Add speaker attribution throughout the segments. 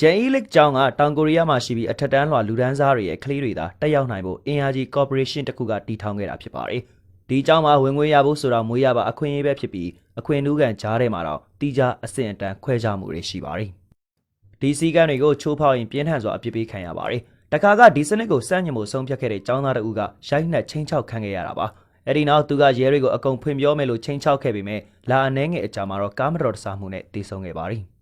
Speaker 1: ဂျန်အီလစ်ကျောင်းကတောင်ကိုရီးယားမှာရှိပြီးအထက်တန်းလွှာလူဒန်းစားတွေရဲ့ကလေးတွေသာတက်ရောက်နိုင်ဖို့အင်အားကြီး corporation တစ်ခုကတည်ထောင်ခဲ့တာဖြစ်ပါတယ်။ဒီကျောင်းမှာဝင်ငွေရဖို့ဆိုတော့မွေးရပါအခွင့်အရေးပဲဖြစ်ပြီးအခွင့်အထူးခံကြားထဲမှာတော့တီးခြားအဆင့်အတန်းခွဲခြားမှုတွေရှိပါတယ်။ဒီစည်းကမ်းတွေကိုချိုးဖောက်ရင်ပြင်းထန်စွာအပြစ်ပေးခံရပါတယ်။တခါကဒီစနစ်ကိုစန့်ညင်မှုဆုံးဖြတ်ခဲ့တဲ့ကျောင်းသားတအုပ်ကရိုက်နှက်ချင်းချောက်ခံခဲ့ရတာပါ။အဲ့ဒီနောက်သူကရဲတွေကိုအကုန်ဖွင့်ပြောမယ်လို့ချင်းချောက်ခဲ့ပေမဲ့လာအနှဲငယ်အကြာမှာတော့ကားမတော်တဆမှုနဲ့တည်ဆုံခဲ့ပါတယ်။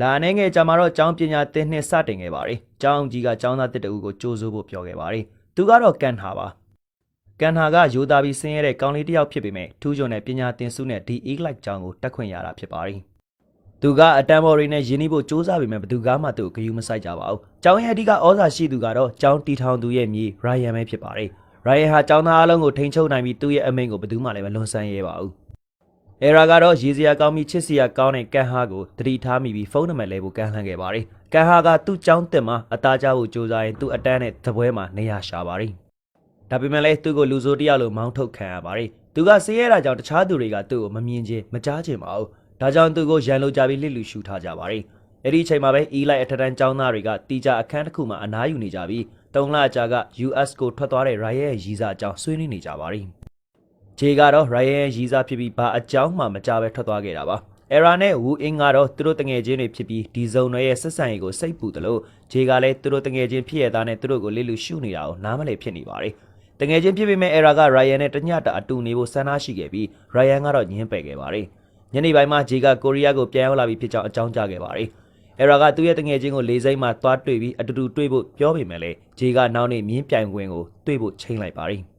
Speaker 1: လာအနေငယ်ကြာမှာတော့ကျောင်းပညာသင်နှစ်စတင်ခဲ့ပါတယ်။ကျောင်းကြီးကကျောင်းသားတစ်တအူကိုကြိုးစိုးဖို့ပြောခဲ့ပါတယ်။သူကတော့ကန်ဟာပါ။ကန်ဟာကယူသားပြီးဆင်းရဲတဲ့ကောင်းလေးတစ်ယောက်ဖြစ်ပေမဲ့ထူးချွန်တဲ့ပညာသင်စုနဲ့ဒီ E-Like ကျောင်းကိုတက်ခွင့်ရတာဖြစ်ပါတယ်။သူကအတန်ဘော်ရီနဲ့ယင်းနှီးဖို့စ조사ပေမဲ့ဘယ်သူကမှသူ့ကိုဂရုမစိုက်ကြပါဘူး။ကျောင်းရဲ့အဓိကဩဇာရှိသူကတော့ကျောင်းတီထောင်သူရဲ့မြေရိုင်ယန်ပဲဖြစ်ပါတယ်။ရိုင်ယန်ဟာကျောင်းသားအလုံးကိုထိန်းချုပ်နိုင်ပြီးသူ့ရဲ့အမိန့်ကိုဘယ်သူမှလည်းမလွန်ဆန်းရဲပါဘူး။ အဲရာကတော့ရည်စရာကောင်းပြီးချစ်စရာကောင်းတဲ့ကန်ဟာကိုတတိထားမိပြီးဖုန်းနံပါတ်လဲဖို့ကမ်းလှမ်းခဲ့ပါတယ်။ကန်ဟာကသူ့ចောင်းတင်မှာအသားကျဖို့ကြိုးစားရင်သူ့အတန်းနဲ့သပွဲမှာနေရာရှာပါတယ်။ဒါပေမဲ့လည်းသူ့ကိုလူဆိုးတစ်ယောက်လိုမောင်းထုတ်ခံရပါတယ်။သူကဆေးရတာကြောင့်တခြားသူတွေကသူ့ကိုမမြင်ချင်းမကြားချင်ပါဘူး။ဒါကြောင့်သူ့ကိုရန်လိုကြပြီးလစ်လူရှူထားကြပါတယ်။အဲ့ဒီအချိန်မှာပဲအီလိုက်အထက်တန်းចောင်းသားတွေကတီကြအခန်းတစ်ခုမှာအနားယူနေကြပြီးတုံလအကြာက US ကိုထွက်သွားတဲ့ Riot ရဲ့ရီစာအကြောင်းဆွေးနွေးနေကြပါတယ်။ ဂျေကတော့ Ryan ရဲ့ရီးစားဖြစ်ပြီးဘာအကြောင်းမှမကြပဲထွက်သွားခဲ့တာပါ။ Era နဲ့ Wu In ကတော့သူတို့တငယ်ချင်းတွေဖြစ်ပြီးဒီဇုံတွေရဲ့ဆက်ဆံရေးကိုစိတ်ပူတယ်လို့ဂျေကလည်းသူတို့တငယ်ချင်းဖြစ်ရသားနဲ့သူတို့ကိုလစ်လူရှုနေတာကိုနားမလည်ဖြစ်နေပါတယ်။တငယ်ချင်းဖြစ်ပေမဲ့ Era က Ryan နဲ့တညတာအတူနေဖို့ဆန္ဒရှိခဲ့ပြီး Ryan ကတော့ညှင်းပယ်ခဲ့ပါတယ်။ညနေပိုင်းမှာဂျေကကိုရီးယားကိုပြန်ရောက်လာပြီးဖြစ်ကြောင်းအကြောင်းကြားခဲ့ပါတယ်။ Era ကသူ့ရဲ့တငယ်ချင်းကိုလေးစိမ့်မှသွားတွေ့ပြီးအတူတူတွေ့ဖို့ပြောပေမဲ့လည်းဂျေကနောက်နေ့မြင်းပြိုင်ခွင်ကိုတွေ့ဖို့ချိန်လိုက်ပါတယ်။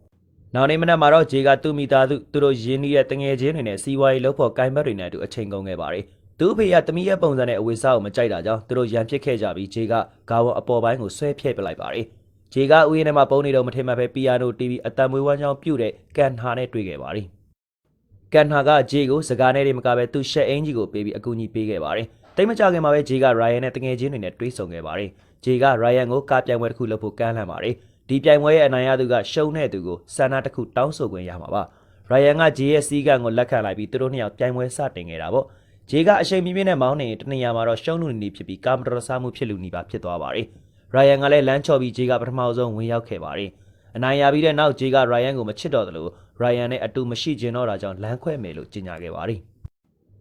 Speaker 1: နောက်နေ့မနက်မှာတော့ဂျေကသူ့မိသားစုသူတို့ရင်းနှီးတဲ့တငယ်ချင်းတွေနဲ့စီးပွားရေးလုပ်ဖို့ကိုင်ဘတ်တွေနဲ့အတူအချိန်ကုန်ခဲ့ပါတယ်။သူ့အဖေကတမီးရဲ့ပုံစံနဲ့အဝိစားကိုမကြိုက်တာကြောင့်သူတို့ရန်ဖြစ်ခဲ့ကြပြီးဂျေကဂါဝအပေါ်ပိုင်းကိုဆွဲဖြဲ့ပလိုက်ပါတယ်။ဂျေကဥယျာဉ်ထဲမှာပုံနေတော့မထင်မှတ်ပဲပီယာနိုတီးပြီးအတံမွေးဝမ်းကြောင်းပြုတ်တဲ့ကန်ဟာနဲ့တွေ့ခဲ့ပါတယ်။ကန်ဟာကဂျေကိုစကားနဲ့တွေမကပဲသူ့ရှက်အင်ကြီးကိုပေးပြီးအကူအညီပေးခဲ့ပါတယ်။တိတ်မကြခင်မှာပဲဂျေကရိုင်ယန်နဲ့တငယ်ချင်းတွေနဲ့တွေ့ဆုံခဲ့ပါတယ်။ဂျေကရိုင်ယန်ကိုကားပြိုင်ပွဲတစ်ခုလုပ်ဖို့ကမ်းလှမ်းပါတယ်။ ဒီပြိုင်ပွဲရဲ့အနိုင်ရသူကရှုံးတဲ့သူကိုဆန္ဒတစ်ခုတောင်းဆိုခွင့်ရမှာပါ။ရိုင်ယန်ကဂျေရဲ့စီးကန်ကိုလက်ခံလိုက်ပြီးသူတို့နှစ်ယောက်ပြိုင်ပွဲစတင်ခဲ့တာပေါ့ဂျေကအချိန်ပြင်းပြင်းနဲ့မောင်းနေရင်တနေရာမှာတော့ရှုံးလူနေနေဖြစ်ပြီးကာမတော်ဆမှုဖြစ်လူနေပါဖြစ်သွားပါတယ်ရိုင်ယန်ကလည်းလမ်းချော်ပြီးဂျေကပထမဆုံးဝင်ရောက်ခဲ့ပါတယ်အနိုင်ရပြီးတဲ့နောက်ဂျေကရိုင်ယန်ကိုမချစ်တော့သလိုရိုင်ယန်နဲ့အတူမရှိကျင်တော့တာကြောင့်လမ်းခွဲမယ်လို့ကြေညာခဲ့ပါတယ်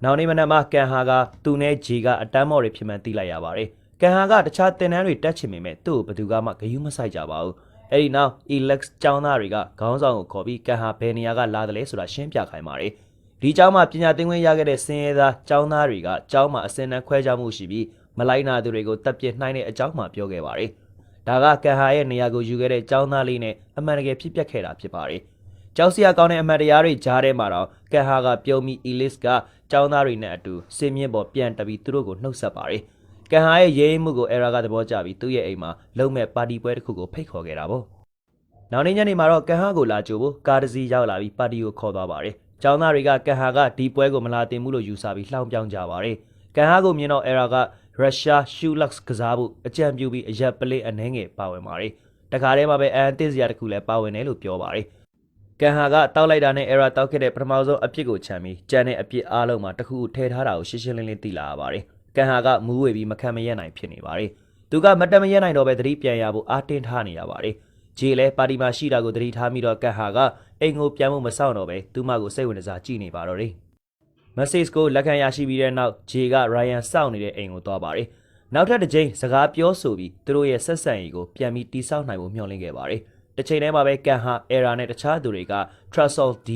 Speaker 1: နောက်နေ့မနက်မှာကန်ဟာကသူနဲ့ဂျေကအတန်းမော်တွေဖြစ်မှန်းသိလိုက်ရပါတယ်ကန်ဟာကတခြားတင်တန်းတွေတက်ချင်ပေမဲ့သူ့ကိုဘယ်သူကမှဂယုမစိုက်ကြပါဘူး အဲ့ဒီနောက် Elex ကျောင်းသားတွေကခေါင်းဆောင်ကိုခေါ်ပြီးကန်ဟာဘယ်နေရာကလာတယ်လဲဆိုတာရှင်းပြခိုင်းပါတယ်။ဒီကျောင်းမှာပညာသင်ခွင့်ရခဲ့တဲ့စင်ရဲသားကျောင်းသားတွေကကျောင်းမှာအစင်တန်းခွဲခြားမှုရှိပြီးမလိုက်နာသူတွေကိုတပ်ပစ်နှိုင်းတဲ့အကြောင်းမှပြောခဲ့ပါတယ်။ဒါကကန်ဟာရဲ့နေရာကိုယူခဲ့တဲ့ကျောင်းသားလေးနဲ့အမှန်တကယ်ဖြစ်ပျက်ခဲ့တာဖြစ်ပါတယ်။ကျောင်းစရာကောင်းတဲ့အမှန်တရားတွေကြားထဲမှာတော့ကန်ဟာကပြုံးပြီး Elise ကကျောင်းသားတွေနဲ့အတူစင်မြင့်ပေါ်ပြန်တက်ပြီးသူတို့ကိုနှုတ်ဆက်ပါတယ်။ ကန်ဟာရဲ့ရေးမှုကို Era ကသဘောကျပြီးသူ့ရဲ့အိမ်မှာလုံမဲ့ပါတီပွဲတစ်ခုကိုဖိတ်ခေါ်ခဲ့တာပေါ့။နောက်နေ့ညနေမှာတော့ကန်ဟာကိုလာကြိုဖို့ကားတစ်စီးရောက်လာပြီးပါတီကိုခေါ်သွားပါတယ်။ကျောင်းသားတွေကကန်ဟာကဒီပွဲကိုမလာတင်ဘူးလို့ယူဆပြီးလှောင်ပြောင်းကြပါတယ်။ကန်ဟာကိုမြင်တော့ Era ကရုရှားရှူလတ်ကစားဖို့အကြံပြုပြီးအရက်ပလေးအနှဲငယ်ပါဝင်ပါတယ်။တခါတည်းမှာပဲအန်တစ်စရာတစ်ခုလည်းပါဝင်တယ်လို့ပြောပါတယ်။ကန်ဟာကတောက်လိုက်တာနဲ့ Era တောက်ခဲ့တဲ့ပထမဆုံးအပြစ်ကိုခြံပြီးကြံတဲ့အပြစ်အားလုံးမှာတစ်ခုခုထည့်ထားတာကိုရှင်းရှင်းလင်းလင်းသိလာရပါတယ်။ ကန်ဟာကမူးဝေပြီးမခံမရက်နိုင်ဖြစ်နေပါတယ်။သူကမတက်မရက်နိုင်တော့ပဲသတိပြန်ရဖို့အားတင်းထားနေရပါတယ်။ဂျေလည်းပါတီမှာရှိတာကိုသတိထားပြီးတော့ကန်ဟာကအိမ်ကိုပြန်ဖို့မဆောက်တော့ပဲသူ့မကိုစိတ်ဝင်စားကြည့်နေပါတော့တယ်။ message ကိုလက်ခံရရှိပြီးတဲ့နောက်ဂျေက Ryan စောင့်နေတဲ့အိမ်ကိုသွားပါတယ်။နောက်ထပ်တစ်ချိန်စကားပြောဆိုပြီးသူတို့ရဲ့ဆက်ဆံရေးကိုပြန်ပြီးတိစောက်နိုင်ဖို့မျှော်လင့်ခဲ့ပါတယ်။တစ်ချိန်တည်းမှာပဲကန်ဟာ Era နဲ့တခြားသူတွေက Trussell D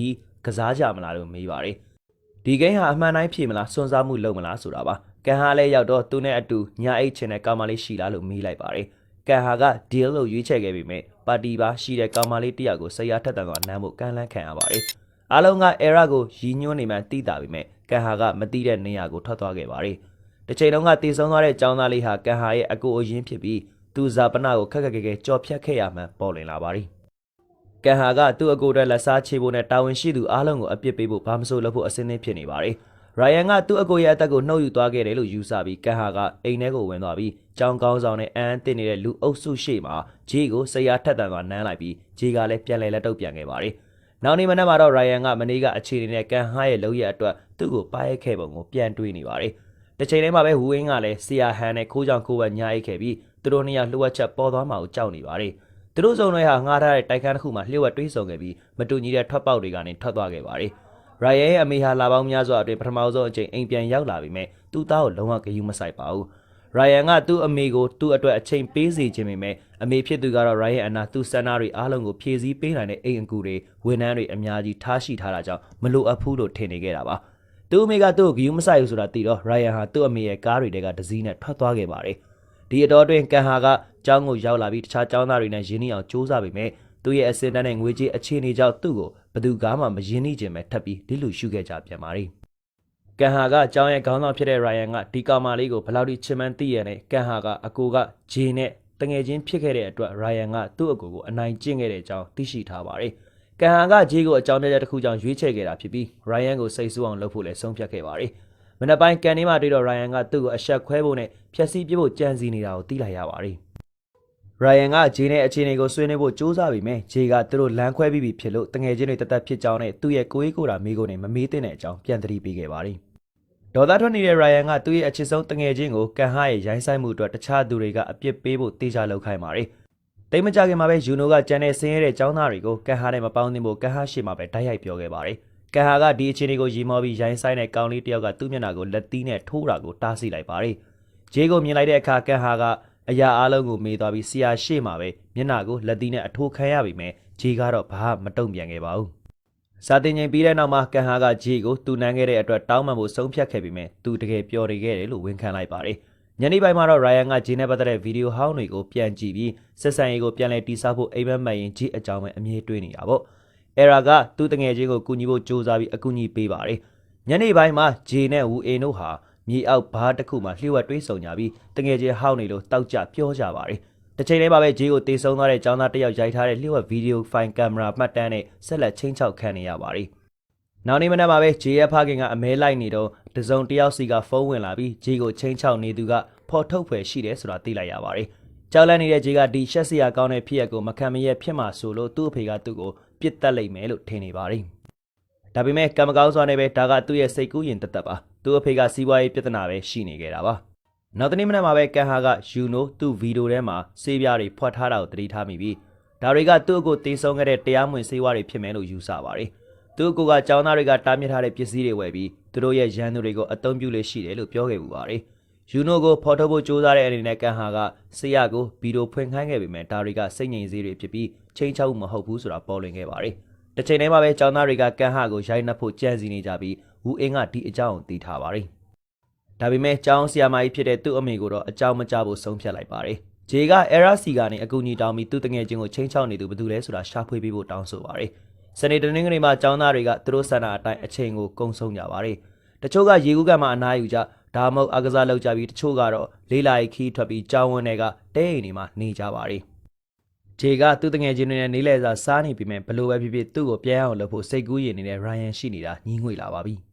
Speaker 1: ကစားကြမလားလို့မေးပါတယ်။ဒီဂိမ်းဟာအမှန်တိုင်းဖြေမလားစွန့်စားမှုလုပ်မလားဆိုတာပါ။ ကန်ဟာလည်းရောက်တော့သူနဲ့အတူညာအိတ်ချင်တဲ့ကောင်မလေးရှိလားလို့မေးလိုက်ပါတယ်။ကန်ဟာက deal လို့ရွေးချယ်ခဲ့ပေမဲ့ပါတီပါရှိတဲ့ကောင်မလေးတယောက်ကိုဆရာထက်တန်ကနမ်းဖို့ကမ်းလှမ်းခံရပါတယ်။အားလုံးက Era ကိုရည်ညွှန်းနေမှသိတာပေမဲ့ကန်ဟာကမသိတဲ့နေရာကိုထွက်သွားခဲ့ပါတယ်။တစ်ချိန်လုံးကတည်ဆုံသွားတဲ့ចောင်းသားလေးဟာကန်ဟာရဲ့အကိုအရင်ဖြစ်ပြီးသူဇာပနာကိုခက်ခက်ခဲခဲကြော်ဖြတ်ခဲ့ရမှန်းပေါ်လွင်လာပါတယ်။ကန်ဟာကသူ့အကိုအတွက်လက်စားချေဖို့နဲ့တာဝန်ရှိသူအားလုံးကိုအပြစ်ပေးဖို့ဘာမဆိုလုပ်ဖို့အစင်းသင်းဖြစ်နေပါတယ်။ ရိုင်ယန်ကသူ့အကိုရဲ့အသက်ကိုနှုတ်ယူသွားခဲ့တယ်လို့ယူဆပြီးကန်ဟာကအိမ်ထဲကိုဝင်သွားပြီးကြောင်းကောင်းဆောင်နဲ့အန်းတင်နေတဲ့လူအုပ်စုရှေ့မှာဂျေကိုဆရာထက်တန်စွာနမ်းလိုက်ပြီးဂျေကလည်းပြန်လဲလက်တော့ပြန်ခဲ့ပါတယ်။နောက်နေ့မနက်မှာတော့ရိုင်ယန်ကမနေ့ကအခြေအနေနဲ့ကန်ဟာရဲ့လုံရဲ့အတွက်သူ့ကိုပါရိုက်ခဲ့ပုံကိုပြန်တွေးနေပါတယ်။တစ်ချိန်တည်းမှာပဲဝူအင်းကလည်းဆီယာဟန်နဲ့ခိုးကြောင်ခိုးဝက်ညာအိတ်ခဲ့ပြီးသူတို့နှစ်ယောက်လှုပ်ဝက်ချက်ပေါ်သွားမှာကိုကြောက်နေပါတယ်သူတို့စုံတွေဟာငှားထားတဲ့တိုက်ခန်းတစ်ခုမှာလျှို့ဝက်တွေးဆုံခဲ့ပြီးမတူညီတဲ့ထွက်ပေါက်တွေကနေထွက်သွားခဲ့ပါတယ် ရိုင်ယန်ရဲ့အမေဟာလာပေါင်းများစွာအတွင်းပထမဆုံးအချိန်အိမ်ပြန်ရောက်လာပြီမဲ့သူ့သားကိုလုံးဝဂရုမစိုက်ပါဘူးရိုင်ယန်ကသူ့အမေကိုသူ့အတွက်အချိန်ပေးစီခြင်းပေမဲ့အမေဖြစ်သူကတော့ရိုင်ယန်အနာသူ့ဆန္ဒတွေအားလုံးကိုဖြည့်ဆည်းပေးနိုင်တဲ့အိမ်အကူတွေဝန်ထမ်းတွေအများကြီးထားရှိထားတာကြောင့်မလိုအပ်ဘူးလို့ထင်နေခဲ့တာပါသူ့အမေကသူ့ကိုဂရုမစိုက်ဘူးဆိုတာသိတော့ရိုင်ယန်ဟာသူ့အမေရဲ့ကားတွေတဲကဒစည်းနဲ့ထွက်သွားခဲ့ပါတယ်ဒီအတော်အတွင်းကန်ဟာကကျောင်းကိုရောက်လာပြီးတခြားကျောင်းသားတွေနဲ့ရင်းနှီးအောင်စူးစမ်းပေမဲ့ သူ့ရဲ့အစင်တန်းနဲ့ငွေကြေးအခြေအနေကြောင့်သူ့ကိုဘယ်သူကမှမရင်းနှီးခြင်းပဲထပ်ပြီးဒီလိုရှုခဲ့ကြပြန်ပါတယ်။ကန်ဟာကကျောင်းရဲ့ခေါင်းဆောင်ဖြစ်တဲ့ရိုင်ယန်ကဒီကာမာလေးကိုဘယ်လောက်ထိချစ်မှန်းသိရတဲ့ကန်ဟာကအကိုကဂျေနဲ့တငယ်ချင်းဖြစ်ခဲ့တဲ့အတွက်ရိုင်ယန်ကသူ့အကိုကိုအနိုင်ကျင့်ခဲ့တဲ့အကြောင်းသိရှိထားပါတယ်။ကန်ဟာကဂျေကိုအကြောင်းပြချက်တစ်ခုကြောင့်ရွေးချယ်ခဲ့တာဖြစ်ပြီးရိုင်ယန်ကိုစိတ်ဆိုးအောင်လုပ်ဖို့လည်းဆုံးဖြတ်ခဲ့ပါတယ်။မနက်ပိုင်းကန်နေမှာတွေ့တော့ရိုင်ယန်ကသူ့ကိုအဆက်ခွဲဖို့နဲ့ဖျက်ဆီးပစ်ဖို့ကြံစည်နေတာကိုသိလိုက်ရပါတယ်။ ရိုင်ယန်ကဂျေနဲ့အခြေအနေကိုဆွေးနွေးဖို့စူးစမ်းပြီးမယ်ဂျေကသူတို့လမ်းခွဲပြီးပြီဖြစ်လို့တငယ်ချင်းတွေတသက်ဖြစ်ကြောင်းနဲ့သူ့ရဲ့ကိုယ်ရေးကိုယ်တာမိကိုနဲ့မမေးတဲ့အကြောင်းပြန်သတိပေးခဲ့ပါတယ်။ဒေါ်သားထွက်နေတဲ့ရိုင်ယန်ကသူ့ရဲ့အချစ်ဆုံးတငယ်ချင်းကိုကန်ဟာရဲ့ရိုင်းဆိုင်မှုအတွက်တခြားသူတွေကအပြစ်ပေးဖို့တေချာလုပ်ခိုင်းပါတယ်။တိတ်မကြခင်မှာပဲယူနိုကကျန်တဲ့ဆင်းရဲတဲ့ចောင်းသားတွေကိုကန်ဟာနဲ့မပေါင်းသင်းဖို့ကန်ဟာရှေ့မှာပဲတိုက်ရိုက်ပြောခဲ့ပါတယ်။ကန်ဟာကဒီအခြေအနေကိုရီမောပြီးရိုင်းဆိုင်တဲ့ကောင်လေးတယောက်ကသူ့မျက်နှာကိုလက်သီးနဲ့ထိုးတာကိုတားဆီးလိုက်ပါတယ်။ဂျေကိုမြင်လိုက်တဲ့အခါကန်ဟာက အရာအလုံးကိုမေးသွားပြီးဆီယာရှေ့မှာပဲမျက်နှာကိုလက်သီးနဲ့အထိုးခံရပြီမဲ့ဂျေကတော့ဘာမှမတုံ့ပြန်ခဲ့ပါဘူး။စာတင်ချိန်ပြီးတဲ့နောက်မှာကန်ဟာကဂျေကိုတူနန်းခဲ့တဲ့အတွက်တောင်းပန်ဖို့ဆုံးဖြတ်ခဲ့ပြီးမဲ့သူတကယ်ပျော်နေခဲ့တယ်လို့ဝန်ခံလိုက်ပါတယ်။ညနေပိုင်းမှာတော့ရိုင်ယန်ကဂျေနဲ့ပတ်သက်တဲ့ဗီဒီယိုဟောင်းတွေကိုပြန်ကြည့်ပြီးဆက်ဆံရေးကိုပြန်လည်တိစောက်ဖို့အိမ်မက်မှတ်ရင်ဂျေအကြောင်းပဲအမြဲတွေးနေတာပေါ့။အဲရာကသူ့တငယ်ချင်းကိုကူညီဖို့ကြိုးစားပြီးအကူအညီပေးပါတယ်။ညနေပိုင်းမှာဂျေနဲ့ဝူအင်တို့ဟာ မြေအောက်ဘားတစ်ခုမှာလျှို့ဝှက်တွေးဆုံကြပြီးတငယ်ချင်းဟောင်းနေလို့တောက်ကြပြောကြပါတယ်။တစ်ချိန်တည်းမှာပဲဂျေကိုတေဆုံသွားတဲ့ចောင်းသားတစ်ယောက်ရိုက်ထားတဲ့လျှို့ဝှက်ဗီဒီယိုဖိုင်ကင်မရာမှတ်တမ်းနဲ့ဆက်လက်ချင်းချောက်ခံနေရပါတယ်။နောက်နေ့မနက်မှာပဲဂျေရဲ့ဖခင်ကအမဲလိုက်နေတော့တစုံတစ်ယောက်စီကဖုန်းဝင်လာပြီးဂျေကိုချင်းချောက်နေသူကဖော်ထုတ်ဖွယ်ရှိတယ်ဆိုတာသိလိုက်ရပါတယ်။ကြောက်လန့်နေတဲ့ဂျေကဒီရှက်စီယာကောင်းတဲ့ဖြစ်ရက်ကိုမခံမရဖြစ်မှာဆိုလို့သူ့အဖေကသူ့ကိုပြစ်တက်လိုက်မယ်လို့ထင်နေပါတယ်။ဒါပေမဲ့ကံမကောင်းစွာနဲ့ပဲဒါကသူ့ရဲ့စိတ်ကူးရင်တသက်ပါ သူ့အဖေကစီးပွားရေးပြဿနာပဲရှိနေခဲ့တာပါနောက်တနေ့မနက်မှာပဲကန်ဟာကယူနိုသူ့ဗီဒီယိုထဲမှာဆေးပြားတွေဖွက်ထားတာကိုသတိထားမိပြီးဒါတွေကသူ့အကိုတေးဆုံးခဲ့တဲ့တရားမဝင်ဆေးဝါးတွေဖြစ်မယ်လို့ယူဆပါတယ်သူ့အကိုကចောင်းသားတွေကတားမြစ်ထားတဲ့ပစ္စည်းတွေဝယ်ပြီးသူတို့ရဲ့ရန်သူတွေကိုအသုံးပြုလို့ရှိတယ်လို့ပြောခဲ့ပူပါတယ်ယူနိုကိုဖော်ထုတ်ဖို့ကြိုးစားတဲ့အနေနဲ့ကန်ဟာကဆေးရကိုဗီဒီယိုဖွင့်ခိုင်းခဲ့ပေမဲ့ဒါတွေကစိတ်ငြိမ်စေးတွေဖြစ်ပြီးချိန်ချောက်မဟုတ်ဘူးဆိုတာပေါ်လွင်ခဲ့ပါတယ်တစ်ချိန်တည်းမှာပဲចောင်းသားတွေကကန်ဟာကိုရိုက်နှက်ဖို့ကြံစည်နေကြပြီး ဝူအင်းကဒီအကြောင်းကိုသိထားပါတယ်။ဒါပေမဲ့ကျောင်းဆရာမကြီးဖြစ်တဲ့သူ့အမေကိုတော့အကြောင်းမကြဖို့ဆုံးဖြတ်လိုက်ပါတယ်။ဂျေကအဲရာစီကနေအကူအညီတောင်းပြီးသူ့တငယ်ချင်းကိုချင်းချောက်နေသူဘယ်သူလဲဆိုတာရှာဖွေပေးဖို့တောင်းဆိုပါတယ်။စနေတနင်္ဂနွေမှာကျောင်းသားတွေကသူတို့ဆန္ဒအတိုင်းအချိန်ကိုကုံဆုံးကြပါတယ်။တချို့ကရေကူးကမှအနားယူကြဒါမှမဟုတ်အကစားလုပ်ကြပြီးတချို့ကတော့လေးလာရီခီးထွက်ပြီးကျောင်းဝန်းတွေကတဲအိမ်တွေမှာနေကြပါတယ်။ဂျေကသူ့တငယ်ချင်းတွေနဲ့နေလဲစာစားနေပြီးမြဲဘလို့ပဲဖြစ်ဖြစ်သူ့ကိုပြန်အောင်လုပ်ဖို့စိတ်ကူးရင်နေတဲ့ရိုင်ယန်ရှိနေတာညှင်းငွေလာပါပြီ။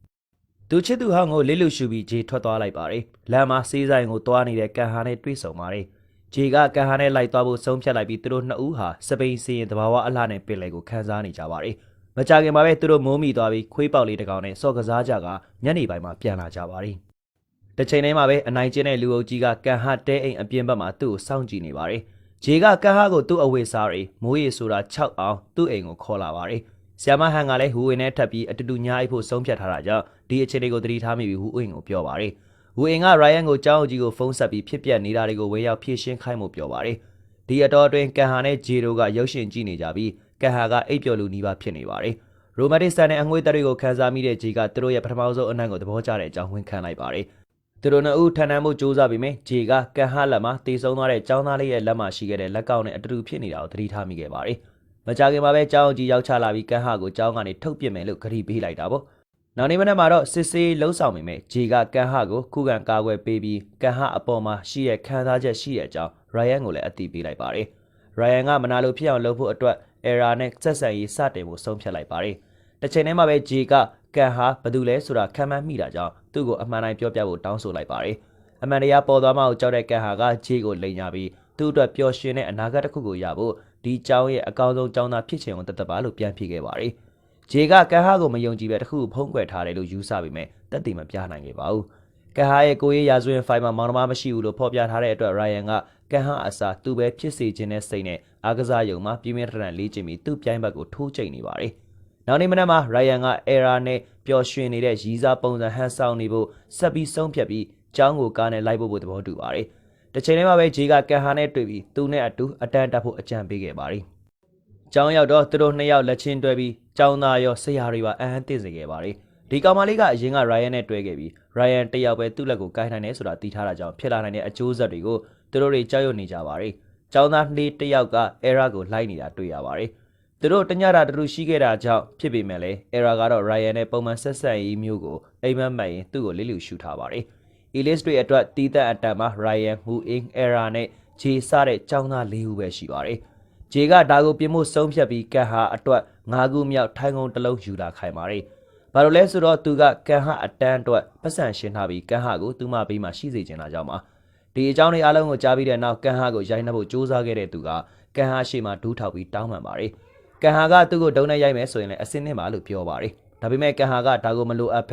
Speaker 1: သူချစ်သူဟောင်းကိုလစ်လူရှူပြီးဂျေထွက်သွားလိုက်ပါတယ်။လမ်းမှာစေးဆိုင်ကိုသွားနေတဲ့ကန်ဟာနဲ့တွေ့ဆုံပါတယ်။ဂျေကကန်ဟာနဲ့လိုက်သွားဖို့ဆုံးဖြတ်လိုက်ပြီးသူတို့နှစ်ဦးဟာစပိန်စီရင်တဘာဝအလှနဲ့ပင်လယ်ကိုခန်းစားနေကြပါတယ်။မကြခင်မှာပဲသူတို့မိုးမိသွားပြီးခွေးပေါက်လေးတစ်ကောင်နဲ့စော့ကစားကြကညနေပိုင်းမှာပြန်လာကြပါတယ်။တစ်ချိန်တည်းမှာပဲအနိုင်ကျင်းတဲ့လူအုပ်ကြီးကကန်ဟာတဲအိမ်အပြင်ဘက်မှာသူ့ကိုစောင့်ကြည့်နေပါတယ်။ဂျေကကန်ဟာကိုသူ့အဝတ်စားတွေမိုးရေဆိုတာ6အောင်သူ့အိမ်ကိုခေါ်လာပါတယ်။ ဆီယမဟန်ကလည်းဟူဝင်းနဲ့ထပ်ပြီးအတူတူညားအိပ်ဖို့ဆုံးဖြတ်ထားတာကြောင့်ဒီအခြေအနေကိုသတိထားမိပြီးဟူဝင်းကိုပြောပါတယ်။ဟူအင်ကရိုင်ယန်ကိုကြောင်းအကြီးကိုဖုန်းဆက်ပြီးဖြစ်ပျက်နေတာတွေကိုဝေရောက်ဖြည့်ရှင်းခိုင်းမှုပြောပါတယ်။ဒီအတော်အတွင်းကန်ဟာနဲ့ဂျေရိုကရုပ်ရှင်ကြည့်နေကြပြီးကန်ဟာကအိပ်ပျော်လူနီးပါးဖြစ်နေပါတယ်။ရိုမန်တစ်ဆန်နဲ့အငွေ့တက်တွေကိုခန်းစားမိတဲ့ဂျေကသူတို့ရဲ့ပထမဆုံးအနံ့ကိုသဘောကျတဲ့အကြောင်းဝန်ခံလိုက်ပါတယ်။သူတို့နှစ်ဦးထန်ထန်မှုစူးစမ်းပြီးမြဂျေကကန်ဟာလက်မှာတေဆုံးသွားတဲ့ចောင်းသားလေးရဲ့လက်မှာရှိခဲ့တဲ့လက်ကောက်နဲ့အတူတူဖြစ်နေတာကိုသတိထားမိခဲ့ပါတယ်။ မကြခင်မှာပဲကျောင်းကြီးရောက်ချလာပြီးကန်းဟာကိုကျောင်းကနေထုတ်ပစ်မယ်လို့ဂရီပေးလိုက်တာပေါ့နောက်နေ့မနေ့မှာတော့စစ်စေးလှုပ်ဆောင်မိမယ်ဂျေကကန်းဟာကိုခုခံကာကွယ်ပေးပြီးကန်းဟာအပေါ်မှာရှိတဲ့ခံစားချက်ရှိတဲ့အကြောင်းရိုင်ယန်ကိုလည်းအသိပေးလိုက်ပါတယ်ရိုင်ယန်ကမနာလိုဖြစ်အောင်လုပ်ဖို့အတွက်အရာနဲ့ဆက်ဆံရေးစတင်ဖို့ဆုံးဖြတ်လိုက်ပါတယ်တစ်ချိန်တည်းမှာပဲဂျေကကန်ဟာဘယ်သူလဲဆိုတာခံမှန်းမိတာကြောင့်သူ့ကိုအမှန်တိုင်းပြောပြဖို့တောင်းဆိုလိုက်ပါတယ်အမှန်တရားပေါ်သွားမှကိုကြောက်တဲ့ကန်ဟာကဂျေကိုလိန်ညာပြီးသူ့အတွက်ပျော်ရွှင်တဲ့အနာဂတ်တစ်ခုကိုရဖို့ ဒီကျောင်းရဲ့အကောင်းဆုံးကျောင်းသားဖြစ်ချင်အောင်တသက်ပါလို့ပြန်ဖြေခဲ့ပါတယ်။ဂျေကကန်ဟာကိုမယုံကြည်ပဲတခုဖုံးကွယ်ထားတယ်လို့ယူဆပေမဲ့တက်တည်မပြနိုင်ခဲ့ပါဘူး။ကန်ဟာရဲ့ကိုရေးရာဇဝင်ဖိုင်မှာမောင်နှမမရှိဘူးလို့ဖော်ပြထားတဲ့အတွက် Ryan ကကန်ဟာအစားသူ့ပဲဖြစ်စေခြင်းနဲ့စိတ်နဲ့အားကစားရုံမှာပြင်းပြင်းထန်ထန်လေ့ကျင့်ပြီးသူ့ပြိုင်ဘက်ကိုထိုးကျိတ်နေပါတယ်။နောက်နေ့မနက်မှာ Ryan က error နဲ့ပျော်ရွှင်နေတဲ့ရီးစားပုံစံဟန်ဆောင်နေဖို့ဆက်ပြီးဆုံးဖြတ်ပြီးကျောင်းကိုကားနဲ့လိုက်ဖို့ဖို့သဘောတူပါတယ်။ တစ်ချိန်တည်းမှာပဲဂျေကကန်ဟာနဲ့တွေ့ပြီးသူနဲ့အတူအတန်းတက်ဖို့အကြံပေးခဲ့ပါတယ်။ကျောင်းရောက်တော့သူတို့နှစ်ယောက်လက်ချင်းတွဲပြီးကျောင်းသားရောဆရာတွေပါအဟမ်းသိစေခဲ့ပါတယ်။ဒီကောင်မလေးကအရင်က Ryan နဲ့တွေ့ခဲ့ပြီး Ryan တယောက်ပဲသူ့လက်ကိုကိုင်းနိုင်တယ်ဆိုတာသိထားတာကြောင့်ဖြစ်လာနိုင်တဲ့အကျိုးဆက်တွေကိုသူတို့တွေကြောက်ရွံ့နေကြပါတယ်။ကျောင်းသားနှေးတစ်ယောက်က error ကိုလိုက်နေတာတွေ့ရပါတယ်။သူတို့တညတာတူရှိခဲ့တာကြောင့်ဖြစ်ပေမဲ့လည်း error ကတော့ Ryan နဲ့ပုံမှန်ဆက်ဆက်ရေးမျိုးကိုအိမ်မက်မှတ်ရင်သူ့ကိုလစ်လူရှူထားပါတယ်။ Elise တွေအတွက်တီးသက်အတန်မှာ Ryan, Hu Ing, error နဲ့ J စတဲ့ကျောင်းသား၄ဦးပဲရှိပါတယ်။ J ကဒါကိုပြင်ဖို့ဆုံးဖြတ်ပြီးကန်ဟာအတွက်၅ခုမြောက်ထိုင်ကုန်တစ်လုံးယူလာခိုင်းပါတယ်။ဘာလို့လဲဆိုတော့သူကကန်ဟာအတန်းအတွက်ပတ်စံရှင်းထားပြီးကန်ဟာကိုသူ့မဘေးမှာရှိစေချင်တာကြောင့်ပါ။ဒီအကြောင်းတွေအားလုံးကိုကြားပြီးတဲ့နောက်ကန်ဟာကိုရိုက်နှက်ဖို့စူးစမ်းခဲ့တဲ့သူကကန်ဟာရှေ့မှာဒူးထောက်ပြီးတောင်းပန်ပါတယ်။ကန်ဟာကသူ့ကိုဒုံနဲ့ရိုက်မယ်ဆိုရင်လည်းအစင်းနဲ့ပါလို့ပြောပါတယ်။ဒါပေမဲ့ကန်ဟာကဒါကိုမလိုအပ်